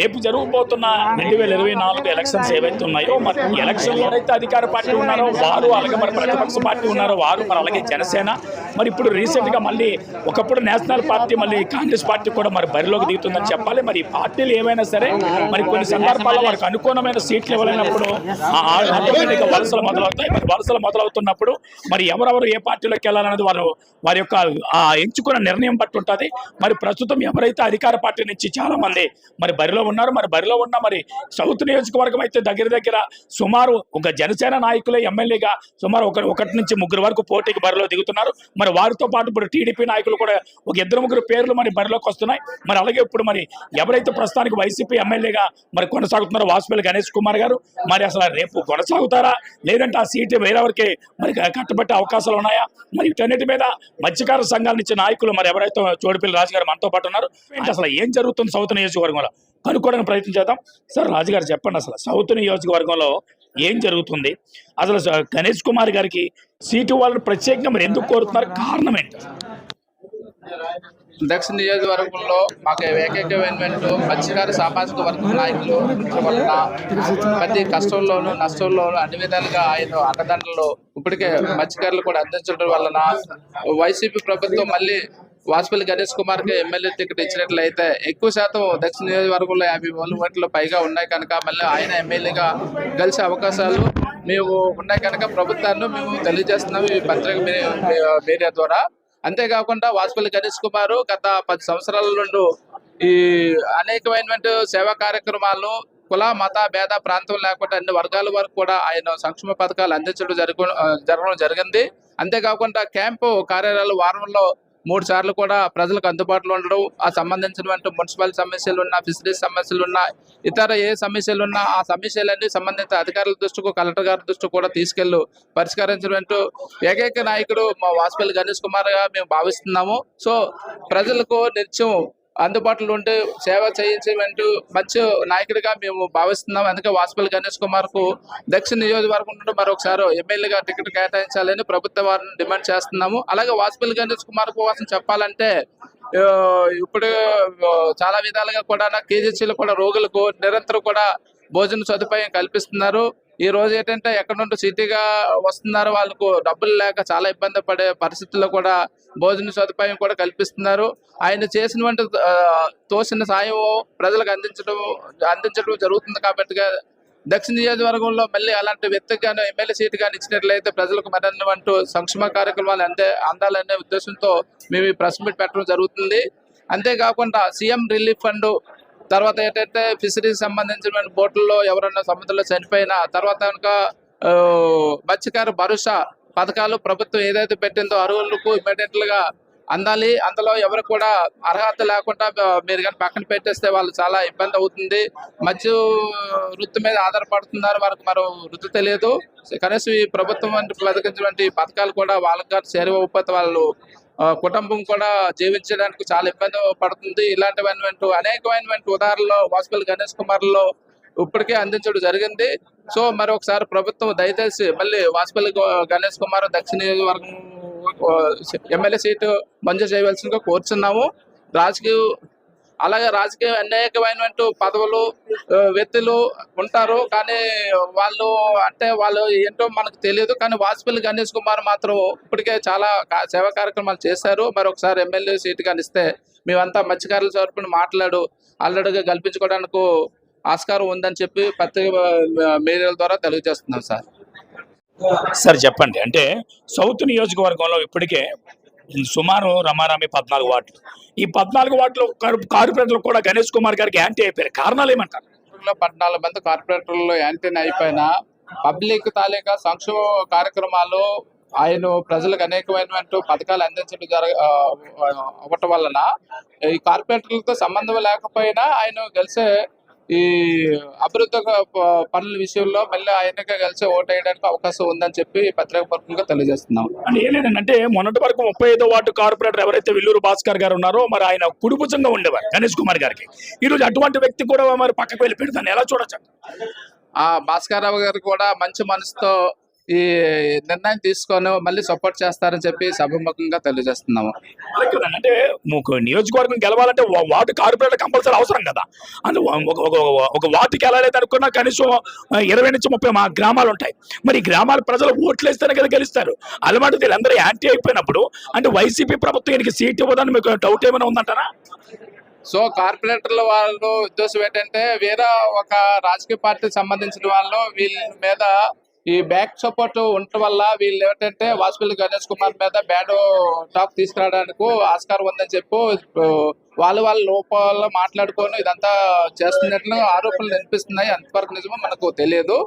they జరగబోతున్న రెండు వేల ఇరవై నాలుగు ఎలక్షన్స్ ఏవైతే ఉన్నాయో మరి ఎలక్షన్లో అయితే అధికార పార్టీ ఉన్నారో వారు అలాగే మరి ప్రతిపక్ష పార్టీ ఉన్నారో వారు మరి అలాగే జనసేన. మరి ఇప్పుడు రీసెంట్గా మళ్ళీ ఒకప్పుడు నేషనల్ పార్టీ మళ్ళీ కాంగ్రెస్ పార్టీ కూడా మరి బరిలోకి దిగుతుందని చెప్పాలి. మరి ఈ పార్టీలు ఏమైనా సరే మరి కొన్ని సందర్భాల్లో వారికి అనుకూలమైన సీట్లు ఇవ్వలేనప్పుడు ఆటోమేటిక్గా వలసలు మొదలవుతాయి. మరి వలసలు మొదలవుతున్నప్పుడు మరి ఎవరెవరు ఏ పార్టీలోకి వెళ్ళాలనేది వారు వారి యొక్క ఎంచుకున్న నిర్ణయం బట్టి ఉంటుంది. మరి ప్రస్తుతం ఎవరైతే అధికార పార్టీ నుంచి చాలా మంది మరి బరిలో ఉన్నారు మరి బరిలో ఉన్న మరి సౌత్ నియోజకవర్గం అయితే దగ్గర దగ్గర సుమారు ఒక జనసేన నాయకులే ఎమ్మెల్యేగా సుమారు ఒక ఒకటి నుంచి ముగ్గురు వరకు పోటీకి బరిలో దిగుతున్నారు. మరి వారితో పాటు ఇప్పుడు టీడీపీ నాయకులు కూడా ఒక ఇద్దరు ముగ్గురు పేర్లు మరి బరిలోకి వస్తున్నాయి. మరి అలాగే ఇప్పుడు మరి ఎవరైతే ప్రస్తుతానికి వైసీపీ ఎమ్మెల్యేగా మరి కొనసాగుతున్నారో వాసుపల్లి గణేష్ కుమార్ గారు మరి అసలు రేపు కొనసాగుతారా? లేదంటే ఆ సీటు వేరెవరికి మరి కట్టబెట్టే అవకాశాలు ఉన్నాయా? మరి వీటన్నిటి మీద మత్స్యకార సంఘాల నుంచి నాయకులు మరి ఎవరైతే చోడిపల్లి రాజు గారు మనతో పాటు ఉన్నారు అసలు ఏం జరుగుతుంది సౌత్ నియోజకవర్గంలో? కనుక్కోవడానికి ప్రయత్నం చేద్దాం. సార్ రాజుగారు చెప్పండి అసలు. సౌత్ నియోజకవర్గంలో ఏం జరుగుతుంది? అసలు గణేష్ కుమార్ గారికి సీటు వాళ్ళని ప్రత్యేకంగా మరి ఎందుకు కోరుతున్నారు? కారణం ఏంటి? దక్షిణ నియోజకవర్గంలో మాకు ఏకైకమైనటువంటి మత్స్యకార సామాజిక వర్గ నాయకులు వలన ప్రతి కష్టంలోనూ నష్టంలోనూ అన్ని విధాలుగా ఆయన అండదండలు ఇప్పటికే మత్స్యకారులు కూడా అందించడం వలన వైసీపీ ప్రభుత్వం మళ్ళీ వాజ్పేయి గణేష్ కుమార్కి ఎమ్మెల్యే టికెట్ ఇచ్చినట్లయితే ఎక్కువ శాతం దక్షిణ నియోజకవర్గంలో యాభై వేల ఓట్ల పైగా ఉన్నాయి కనుక మళ్ళీ ఆయన ఎమ్మెల్యేగా గెలిచే అవకాశాలు మేము ఉన్నాయి కనుక ప్రభుత్వాన్ని మేము తెలియజేస్తున్నాము ఈ పత్రిక మీడియా ద్వారా. అంతేకాకుండా వాజ్పేయి గణేష్ కుమార్ గత పది సంవత్సరాల నుండి ఈ అనేకమైనటువంటి సేవా కార్యక్రమాలు కుల మత భేద ప్రాంతం లేకుండా అన్ని వర్గాల వరకు కూడా ఆయన సంక్షేమ పథకాలు అందించడం జరుగు జరగడం జరిగింది. అంతేకాకుండా క్యాంపు కార్యాలయాలు వారంలో మూడు సార్లు కూడా ప్రజలకు అందుబాటులో ఉండడం ఆ సంబంధించినటువంటి మున్సిపల్ సమస్యలు ఉన్న ఫిషరీస్ సమస్యలు ఉన్న ఇతర ఏ సమస్యలు ఉన్నా ఆ సమస్యలన్నీ సంబంధిత అధికారుల దృష్టికి కలెక్టర్ గారి దృష్టికి కూడా తీసుకెళ్ళు పరిష్కరించినట్టు ఏకైక నాయకుడు మా వాసుపల్లి గణేష్ కుమార్గా మేము భావిస్తున్నాము. సో ప్రజలకు నిత్యం అందుబాటులో ఉంటూ సేవ చేయించేటువంటి మంచి నాయకుడిగా మేము భావిస్తున్నాం. అందుకే వాసుపల్లి గణేష్ కుమార్కు దక్షిణ నియోజకవర్గం నుండి మరొకసారి ఎమ్మెల్యేగా టికెట్ కేటాయించాలని ప్రభుత్వ వారిని డిమాండ్ చేస్తున్నాము. అలాగే వాసుపల్లి గణేష్ కుమార్ కోసం చెప్పాలంటే ఇప్పుడు చాలా విధాలుగా కూడా కేజీసీలు కూడా రోగులకు నిరంతరం కూడా భోజన సదుపాయం కల్పిస్తున్నారు. ఈ రోజు ఏంటంటే ఎక్కడ నుండి సిటీగా వస్తున్నారు వాళ్ళకు డబ్బులు లేక చాలా ఇబ్బంది పడే పరిస్థితుల్లో కూడా భోజన సదుపాయం కూడా కల్పిస్తున్నారు. ఆయన చేసినటువంటి తోసిన సాయం ప్రజలకు అందించడం అందించడం జరుగుతుంది కాబట్టి దక్షిణ నియోజకవర్గంలో మళ్ళీ అలాంటి వ్యక్తికి కానీ ఎమ్మెల్యే సీట్ కానీ ఇచ్చినట్లయితే ప్రజలకు మరిన్నంటూ సంక్షేమ కార్యక్రమాలు అందే అందాలనే ఉద్దేశంతో మేము ఈ ప్రెస్ మీట్ పెట్టడం జరుగుతుంది. అంతేకాకుండా సీఎం రిలీఫ్ ఫండ్ తర్వాత ఏంటంటే ఫిషరీస్ సంబంధించిన బోట్లలో ఎవరైనా సముద్రంలో చనిపోయినా తర్వాత కనుక ఆ, మత్స్యకార భరోసా పథకాలు ప్రభుత్వం ఏదైతే పెట్టిందో అర్హులకు ఇమీడియట్ అందాలి. అందులో ఎవరు కూడా అర్హత లేకుండా మీరు కానీ పక్కన పెట్టేస్తే వాళ్ళు చాలా ఇబ్బంది అవుతుంది. మధ్య వృత్తి మీద ఆధారపడుతున్నారు. వారికి మరో వృత్తి తెలియదు. కనీసం ఈ ప్రభుత్వం వంటి పథకాలు కూడా వాళ్ళకి కానీ చేరువకపోతే వాళ్ళు కుటుంబం కూడా జీవించడానికి చాలా ఇబ్బంది పడుతుంది. ఇలాంటివన్నీ అనేకమైనటువంటి ఉదాహరణలు వాసుపల్లి గణేష్ కుమార్లో ఇప్పటికే అందించడం జరిగింది. సో మరి ఒకసారి ప్రభుత్వం దయచేసి మళ్ళీ వాసుపల్లి గణేష్ కుమార్ దక్షిణ నియోజకవర్గం ఎమ్మెల్యే సీటు మంజూరు చేయవలసిందిగా కోరుచున్నాము. రాజకీయ అలాగే రాజకీయ అనేకమైనటువంటి పదవులు వ్యక్తులు ఉంటారు. కానీ వాళ్ళు అంటే వాళ్ళు ఏంటో మనకు తెలియదు. కానీ వాజ్పేయి గణేష్ కుమార్ మాత్రం ఇప్పటికే చాలా సేవా కార్యక్రమాలు చేశారు. మరి ఒకసారి ఎమ్మెల్యే సీటు కానీ ఇస్తే మేమంతా మత్స్యకారుల తరపున మాట్లాడు అల్లడిగా కల్పించుకోవడానికి ఆస్కారం ఉందని చెప్పి పత్రిక మీడియాల ద్వారా తెలియజేస్తున్నాం సార్. సార్ చెప్పండి. అంటే సౌత్ నియోజకవర్గంలో ఇప్పటికే సుమారు రమారామి పద్నాలుగు వార్డులు ఈ పద్నాలుగు వార్డులు కార్పొరేటర్లు కూడా గణేష్ కుమార్ గారికి యాంటీ అయిపోయారు. కారణాలు ఏమంటారు? లో పద్నాలుగు మంది కార్పొరేటర్లు యాంటీన్ అయిపోయిన పబ్లిక్ తాలూకా సంక్షేమ కార్యక్రమాలు ఆయన ప్రజలకు అనేకమైనటువంటి పథకాలు అందించడం జరగ అవ్వటం వలన ఈ కార్పొరేటర్లతో సంబంధం లేకపోయినా ఆయన గెలిచే ఈ అభివృద్ధి పనుల విషయంలో మళ్ళీ ఆయనగా కలిసి ఓటు వేయడానికి అవకాశం ఉందని చెప్పి పత్రిక పూర్వకంగా తెలియజేస్తున్నాం. అంటే అంటే మొన్నటి వరకు ముప్పై ఐదో వార్డు కార్పొరేటర్ ఎవరైతే విల్లూరు భాస్కర్ గారు ఉన్నారో మరి ఆయన కుడిభుజంగా ఉండేవారు గణేష్ కుమార్ గారికి. ఈ రోజు అటువంటి వ్యక్తి కూడా మరి పక్కకు వెళ్ళి పెడతాను ఎలా చూడొచ్చు? ఆ భాస్కర్ రావు గారు కూడా మంచి మనసుతో ఈ నిర్ణయం తీసుకొని మళ్ళీ సపోర్ట్ చేస్తారని చెప్పి సభముఖంగా తెలియజేస్తున్నాము. అంటే నియోజకవర్గం గెలవాలంటే వార్డు కార్పొరేటర్ కంపల్సరీ అవసరం కదా. అంటే ఒక- వార్డుకి వెళ్ళలేదు అనుకున్నా కనీసం ఇరవై నుంచి ముప్పై మా గ్రామాలు ఉంటాయి. మరి గ్రామాల ప్రజలు ఓట్లు వేస్తేనే కదా గెలుస్తారు. అలవాటు వీళ్ళందరూ యాంటీ అయిపోయినప్పుడు అంటే వైసీపీ ప్రభుత్వం ఈయనకి సీట్ ఇవ్వదని మీకు డౌట్ ఏమైనా ఉందంటారా? సో కార్పొరేటర్ల వాళ్ళు ఉద్దేశం ఏంటంటే వేరే ఒక రాజకీయ పార్టీకి సంబంధించిన వాళ్ళు వీళ్ళ మీద ఈ బ్యాక్ సపోర్ట్ ఉండటం వల్ల వీళ్ళు ఏంటంటే వాసుపల్లి గణేష్ కుమార్ మీద బ్యాడ్ టాక్ తీసుకురావడానికి ఆస్కారం ఉందని చెప్పు వాళ్ళు వాళ్ళ లోపల మాట్లాడుకొని ఇదంతా చేస్తున్నట్లు ఆరోపణలు వినిపిస్తున్నాయి. అంతవరకు నిజమో మనకు తెలియదు.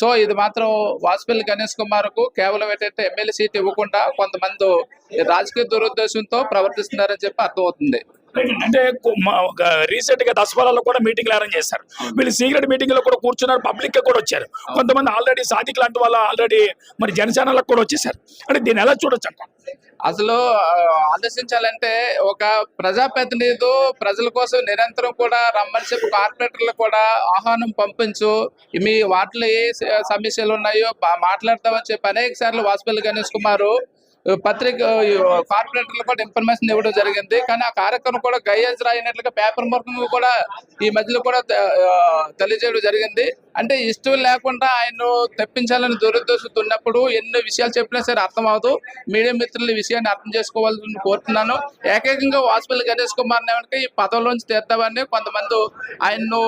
సో ఇది మాత్రం వాసుపల్లి గణేష్ కుమార్కు కేవలం ఏంటంటే ఎమ్మెల్యే సీట్ ఇవ్వకుండా కొంతమంది రాజకీయ దురుద్దేశంతో ప్రవర్తిస్తున్నారని చెప్పి అర్థమవుతుంది. అంటే రీసెంట్గా దసరాలో కూడా మీటింగ్లు అరేంజ్ చేశారు. వీళ్ళు సీక్రెట్ మీటింగ్లో కూడా కూర్చున్నారు పబ్లిక్ కూడా వచ్చారు. కొంతమంది ఆల్రెడీ సాదిక్ లాంటి వాళ్ళు ఆల్రెడీ మరి జనసేనలకు కూడా వచ్చేసారు. అంటే దీన్ని ఎలా చూడొచ్చు అంట అసలు ఆలోచించాలంటే ఒక ప్రజాప్రతినిధి ప్రజల కోసం నిరంతరం కూడా రమ్మని చెప్పి కార్పొరేటర్లు కూడా ఆహ్వానం పంపించు మీ వాటిలో ఏ సమస్యలు ఉన్నాయో మాట్లాడతామని చెప్పి అనేక సార్లు వాసుపల్లి గణేష్ కుమారు పత్రిక కార్పొరేటర్లు కూడా ఇన్ఫర్మేషన్ ఇవ్వడం జరిగింది. కానీ ఆ కార్యక్రమం కూడా గైజ్ రాయినట్లుగా పేపర్ మూర్ఖంగా కూడా ఈ మధ్యలో కూడా తెలియజేయడం జరిగింది. అంటే ఇష్టం లేకుండా ఆయన తెప్పించాలని దురుద్దేశంతో ఎన్నో విషయాలు చెప్పినా సరే అర్థం అవదు మీడియా మిత్రులు విషయాన్ని అర్థం చేసుకోవాలని కోరుతున్నాను. ఏకైకంగా వాసుపల్లి గణేష్ కుమార్ నేమనికి ఈ పదవిలోంచి తీర్తామని కొంతమంది ఆయన్ను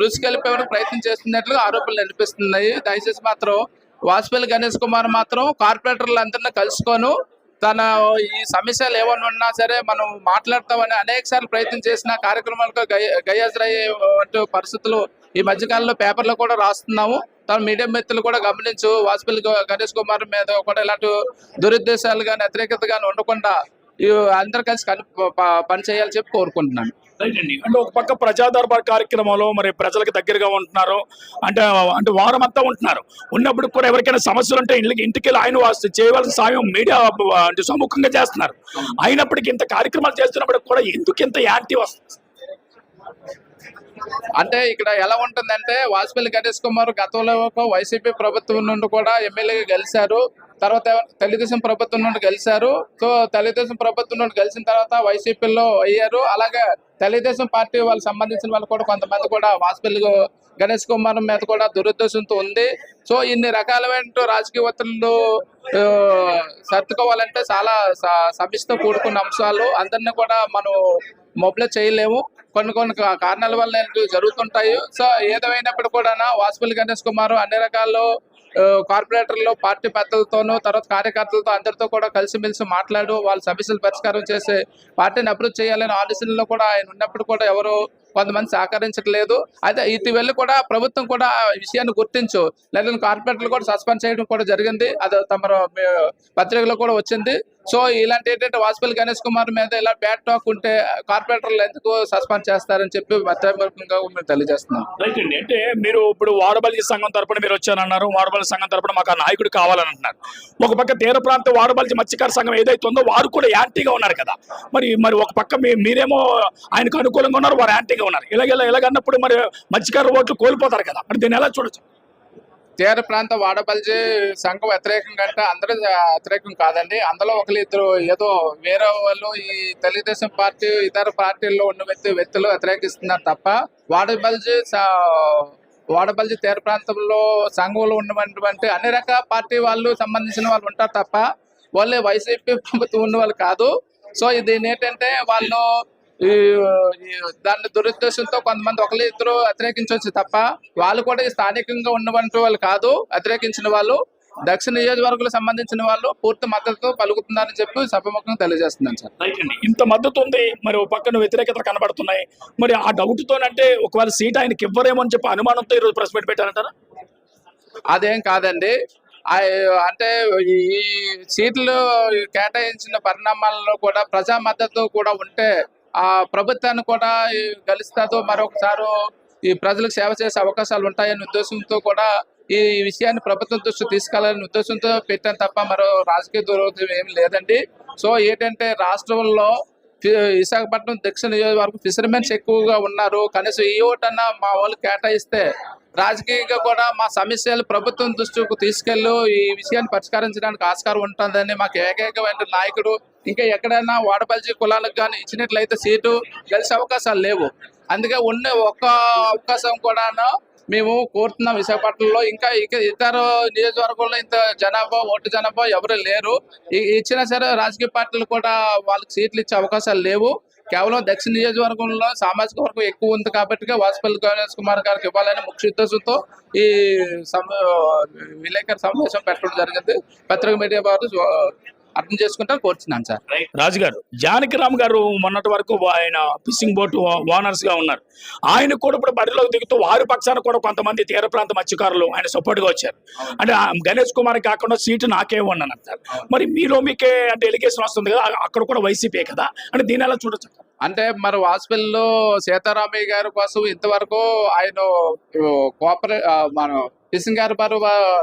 రుచి ప్రయత్నం చేస్తున్నట్లుగా ఆరోపణలు అనిపిస్తున్నాయి దయచేసి మాత్రం వాసుపల్లి గణేష్ కుమార్ మాత్రం కార్పొరేటర్లు అందరినీ కలుసుకొని తన ఈ సమస్యలు ఏమైనా ఉన్నా సరే మనం మాట్లాడతామని అనేక సార్లు ప్రయత్నం చేసిన కార్యక్రమాలకు గయ్యాజరయ్యే పరిస్థితులు ఈ మధ్యకాలంలో పేపర్లో కూడా రాస్తున్నాము. తన మీడియా మిత్రులు కూడా గమనించు వాసుపల్లి గణేష్ కుమార్ మీద కూడా ఇలాంటి దురుద్దేశాలు కానీ వ్యతిరేకత కానీ ఉండకుండా అందరు కలిసి కలిపి పని చెప్పి కోరుకుంటున్నాను. రైట్ అండి. అంటే ఒక పక్క ప్రజా దర్బార్ కార్యక్రమంలో మరి ప్రజలకు దగ్గరగా ఉంటున్నారు. అంటే అంటే వారం అంతా ఉంటున్నారు. ఉన్నప్పుడు కూడా ఎవరికైనా సమస్యలు ఉంటే ఇంటికి ఇంటికి వెళ్ళి ఆయన వాస్తు చేయవలసిన సాయం మీడియా అంటే సముఖంగా చేస్తున్నారు. అయినప్పటికీ ఇంత కార్యక్రమాలు చేస్తున్నప్పుడు కూడా ఎందుకు ఇంత యాంటీ వస్తుంది అంటే ఇక్కడ ఎలా ఉంటుందంటే వాజ్పేయి గణేష్ కుమార్ గతంలో ఒక వైసీపీ ప్రభుత్వం నుండి కూడా ఎమ్మెల్యేగా గెలిచారు. తర్వాత తెలుగుదేశం ప్రభుత్వం నుండి గెలిచారు. సో తెలుగుదేశం ప్రభుత్వం నుండి గెలిచిన తర్వాత వైసీపీలో అయ్యారు. అలాగే తెలుగుదేశం పార్టీ వాళ్ళకి సంబంధించిన వాళ్ళు కూడా కొంతమంది కూడా వాజ్పేయి గణేష్ కుమార్ మీద కూడా దురుద్దేశంతో ఉంది. సో ఇన్ని రకాలైన రాజకీయ ఒత్తిళ్ళు సర్దుకోవాలంటే చాలా స- కూడుకున్న అంశాలు. అందరినీ కూడా మనం మొబైల్ చేయలేము. కొన్ని కొన్ని కారణాల వల్ల జరుగుతుంటాయి. సో ఏదేమైనప్పుడు కూడా వాసుపల్లి గణేష్ కుమార్ అన్ని రకాల్లో కార్పొరేటర్లు పార్టీ పెద్దలతోనూ తర్వాత కార్యకర్తలతో అందరితో కూడా కలిసిమెలిసి మాట్లాడు వాళ్ళ సమస్యలు పరిష్కారం చేసి పార్టీని అభివృద్ధి చేయాలనే ఆలోచనలో కూడా ఆయన ఉన్నప్పుడు కూడా ఎవరు కొంతమంది సహకరించట్లేదు. అయితే ఇటీవల కూడా ప్రభుత్వం కూడా విషయాన్ని గుర్తించు. లేదా కార్పొరేటర్లు కూడా సస్పెండ్ చేయడం కూడా జరిగింది. అది తమ పత్రికలో కూడా వచ్చింది. సో ఇలాంటి ఏంటంటే వాజ్పేయి గణేష్ కుమార్ మీద ఇలా బ్యాడ్ టాక్ ఉంటే కార్పొరేటర్లు ఎందుకు సస్పెండ్ చేస్తారని చెప్పి మధ్యవర్గంగా మేము తెలియజేస్తున్నాం. అంటే మీరు ఇప్పుడు వాడబల్లి సంఘం తరపున మీరు వచ్చారన్నారు వాడబల్లి సంఘం తరపున మాకు నాయకుడు కావాలని అంటున్నారు. ఒక పక్క తీర ప్రాంత వాడబల్లి మత్స్యకార సంఘం ఏదైతే ఉందో వారు కూడా యాంటీగా ఉన్నారు కదా. మరి మరి ఒక పక్క మీరేమో ఆయనకు అనుకూలంగా ఉన్నారు వారు యాంటీగా ఉన్నారు. ఇలాగ ఇలా ఇలాగన్నప్పుడు మరి మత్స్యకార ఓట్లు కోల్పోతారు కదా. మరి దీన్ని ఎలా చూడొచ్చు? తీర ప్రాంత వాడబల్జీ సంఘం వ్యతిరేకం కంటే అందరూ వ్యతిరేకం కాదండి. అందులో ఒకరు ఇద్దరు ఏదో వేరే వాళ్ళు ఈ తెలుగుదేశం పార్టీ ఇతర పార్టీల్లో ఉన్న వ్యక్తి వ్యక్తులు వ్యతిరేకిస్తున్నారు తప్ప వాడబల్జీ వాడబల్జి వాడబల్జీ తీర ప్రాంతంలో సంఘంలో ఉన్నటువంటి అన్ని రకాల పార్టీ వాళ్ళు సంబంధించిన వాళ్ళు ఉంటారు తప్ప వాళ్ళే వైసీపీ ప్రభుత్వం ఉన్న వాళ్ళు కాదు. సో ఇది ఏంటంటే వాళ్ళు ఈ దాని దురుద్దేశంతో కొంతమంది ఒకరు ఇద్దరు వ్యతిరేకించవచ్చు తప్ప వాళ్ళు కూడా ఈ స్థానికంగా ఉన్నటువంటి వాళ్ళు కాదు వ్యతిరేకించిన వాళ్ళు. దక్షిణ నియోజకవర్గాలకు సంబంధించిన వాళ్ళు పూర్తి మద్దతు పలుకుతున్నారని చెప్పి సభముఖంగా తెలియజేస్తున్నాను సార్. రైట్ అండి. ఇంత మద్దతు ఉంది మరి ఒక పక్కన వ్యతిరేకత కనబడుతున్నాయి. మరి ఆ డౌట్ తోనంటే ఒకవేళ సీట్ ఆయనకి ఇవ్వరేమో అని చెప్పి అనుమానంతో ఈరోజు ప్రెస్ మీట్ పెట్టారంటారా? అదేం కాదండి. అంటే ఈ ఈ సీట్లు కేటాయించిన పరిణామాలలో కూడా ప్రజా మద్దతు కూడా ఉంటే ఆ ప్రభుత్వాన్ని కూడా ఈ గెలుస్తాదో మరొకసారి ఈ ప్రజలకు సేవ చేసే అవకాశాలు ఉంటాయనే ఉద్దేశంతో కూడా ఈ విషయాన్ని ప్రభుత్వం దృష్టి తీసుకెళ్ళాలనే ఉద్దేశంతో పెట్టాను తప్ప మరో రాజకీయ దూరం ఏమి లేదండి. సో ఏంటంటే రాష్ట్రంలో విశాఖపట్నం దక్షిణ నియోజకవర్గం ఫిషర్మెన్స్ ఎక్కువగా ఉన్నారు. కనీసం ఈ ఓటన్నా మా వాళ్ళు కేటాయిస్తే రాజకీయంగా కూడా మా సమస్యలు ప్రభుత్వం దృష్టికి తీసుకెళ్ళు ఈ విషయాన్ని పరిష్కరించడానికి ఆస్కారం ఉంటుందని మాకు ఏకైకమైన నాయకుడు. ఇంకా ఎక్కడైనా వాడపల్లి కులాలకు కానీ ఇచ్చినట్లయితే సీటు కలిసే అవకాశాలు లేవు. అందుకే ఉన్న ఒక్క అవకాశం కూడా మేము కోరుతున్నాం విశాఖపట్నంలో. ఇంకా ఇక ఇతర నియోజకవర్గంలో ఇంత జనాభా ఓటు జనాభా ఎవరు లేరు. ఇచ్చినా సరే రాజకీయ పార్టీలు కూడా వాళ్ళకి సీట్లు ఇచ్చే అవకాశాలు లేవు. కేవలం దక్షిణ నియోజకవర్గంలో సామాజిక వర్గం ఎక్కువ ఉంది కాబట్టి వాసుపల్లి గణేష్ కుమార్ గారికి ఇవ్వాలని ముఖ్య ఉద్దేశంతో ఈ సమ విలేకరు సమావేశం పెట్టడం జరిగింది. పత్రిక మీడియా వారు అర్థం చేసుకుంటారు కోరుతున్నాను సార్. రాజుగారు జానకిరామ్ గారు మొన్నటి వరకు ఆయన ఫిషింగ్ బోట్ ఓనర్స్గా ఉన్నారు. ఆయన కూడా ఇప్పుడు బడిలోకి దిగుతూ వారి పక్షాన కూడా కొంతమంది తీర ప్రాంత మత్స్యకారులు ఆయన సపోర్ట్గా వచ్చారు అంటే గణేష్ కుమార్ కాకుండా సీటు నాకే ఉన్నాను అంటారు మరి మీలో మీకే అంటే ఎలిగేషన్ వస్తుంది కదా అక్కడ కూడా వైసీపీ కదా? అంటే దీని ఎలా చూడొచ్చు? అంటే మరి హాస్పిటల్లో సీతారామయ్య గారి కోసం ఇంతవరకు ఆయన కోఆపరే మన ఫిషింగ్ హార్బర్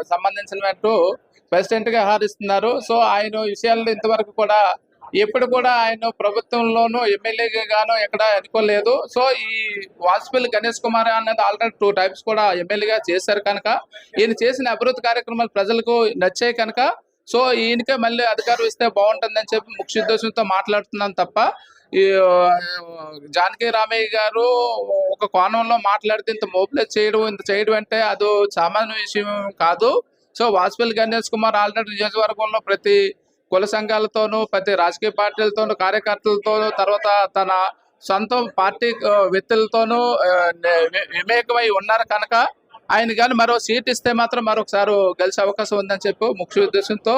సంబంధించినట్టు ప్రెసిడెంట్గా హారిస్తున్నారు సో ఆయన విషయాల్లో ఇంతవరకు కూడా ఎప్పుడు కూడా ఆయన ప్రభుత్వంలోనూ ఎమ్మెల్యేగా గాను ఎక్కడ ఎన్నుకోలేదు. సో ఈ వాజ్పేయి గణేష్ కుమార్ అన్నది ఆల్రెడీ టూ టైమ్స్ కూడా ఎమ్మెల్యేగా చేశారు కనుక ఈయన చేసిన అభివృద్ధి కార్యక్రమాలు ప్రజలకు నచ్చాయి కనుక సో ఈయనకే మళ్ళీ అధికారం ఇస్తే బాగుంటుందని చెప్పి ముఖ్య ఉద్దేశంతో మాట్లాడుతున్నాను తప్ప ఈ జానకి రామయ్య గారు ఒక కోణంలో మాట్లాడితే ఇంత మోబిలైజ్ చేయడం ఇంత చేయడం అంటే అది సామాన్య విషయం కాదు. సో వాజ్పేయి గణేష్ కుమార్ ఆల్రెడీ నియోజకవర్గంలో ప్రతి కుల సంఘాలతోనూ ప్రతి రాజకీయ పార్టీలతోనూ కార్యకర్తలతోనూ తర్వాత తన సొంత పార్టీ వ్యక్తులతోనూ విమేకమై ఉన్నారు కనుక ఆయన కానీ మరో సీట్ ఇస్తే మాత్రం మరొకసారి గెలిచే అవకాశం ఉందని చెప్పి ముఖ్య ఉద్దేశంతో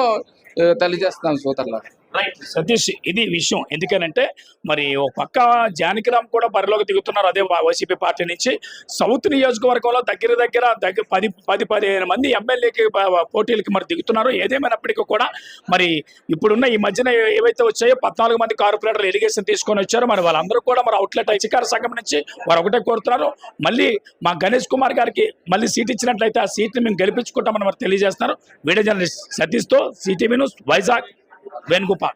తెలియజేస్తున్నాను సోదరులు సతీష్ ఇది విషయం. ఎందుకనంటే మరి ఒక పక్క జానకిరామ్ కూడా బరిలోకి దిగుతున్నారు అదే వైసీపీ పార్టీ నుంచి. సౌత్ నియోజకవర్గంలో దగ్గర దగ్గర దగ్గర పది పది పదిహేను మంది ఎమ్మెల్యేకి పోటీలకి మరి దిగుతున్నారు. ఏదేమైనప్పటికీ కూడా మరి ఇప్పుడున్న ఈ మధ్యన ఏవైతే వచ్చాయో పద్నాలుగు మంది కార్పొరేటర్లు ఎలిగేషన్ తీసుకొని వచ్చారో. మరి వాళ్ళందరూ కూడా మరి అవుట్లెట్ అధికార సంఘం నుంచి వారు ఒకటే కోరుతున్నారు. మళ్ళీ మా గణేష్ కుమార్ గారికి మళ్ళీ సీట్ ఇచ్చినట్లయితే ఆ సీట్ని మేము గెలిపించుకుంటామని మరి తెలియజేస్తున్నారు. వీడియో జర్నలిస్ట్ సతీష్తో సిటీవీ న్యూస్ వైజాగ్. वेणुगोपाल